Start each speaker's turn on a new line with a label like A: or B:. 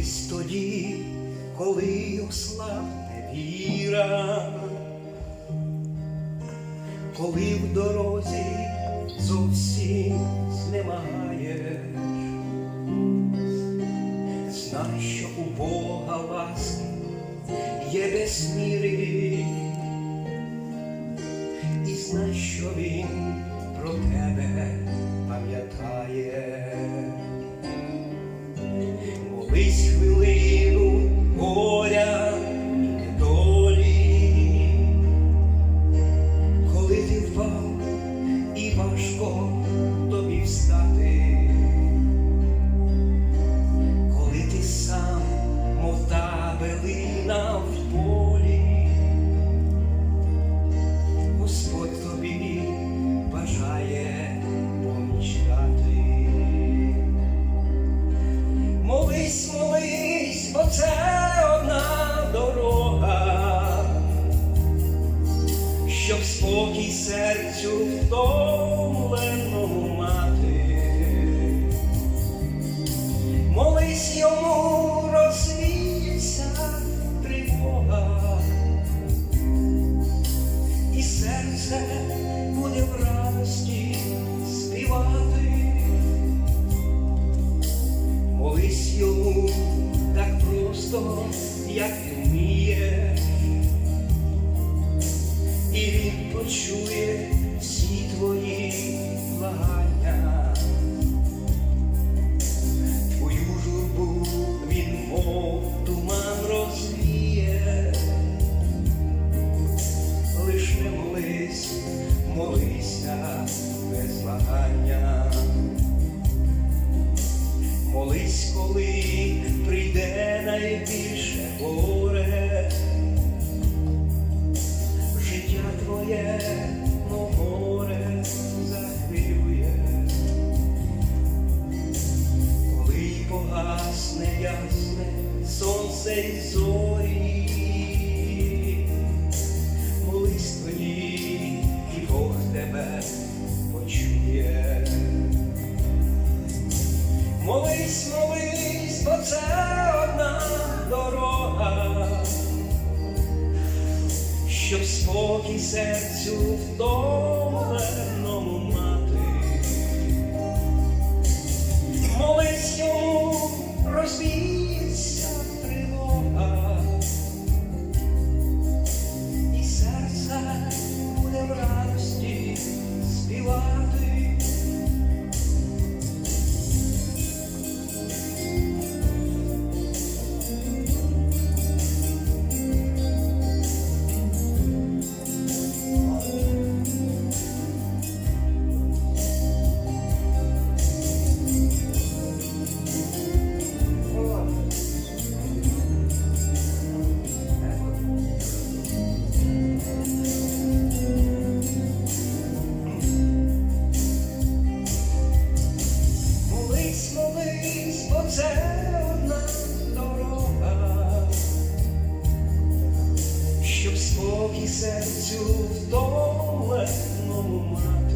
A: Молись тоді, коли ослабне віра, коли в дорозі зовсім знемагаєш, знай, що у Бога ласки є без міри, і знай, що Він про тебе пам'ятає. Молись хвилину горя і недолі, коли ти впав і важко тобі встати, коли ти сам, мов та белина в полі, серцю втомленому мати. Молись йому, розвіється тривога, і серце буде в радості співати. Молись йому так просто, як ти вмієш, Молись, коли прийде найбільше горе, життя твоє, мов море захвилює, коли погасне ясне сонце й зорі, молись, бо це одна дорога, щоб спокій серцю втомленому місяцю в мати.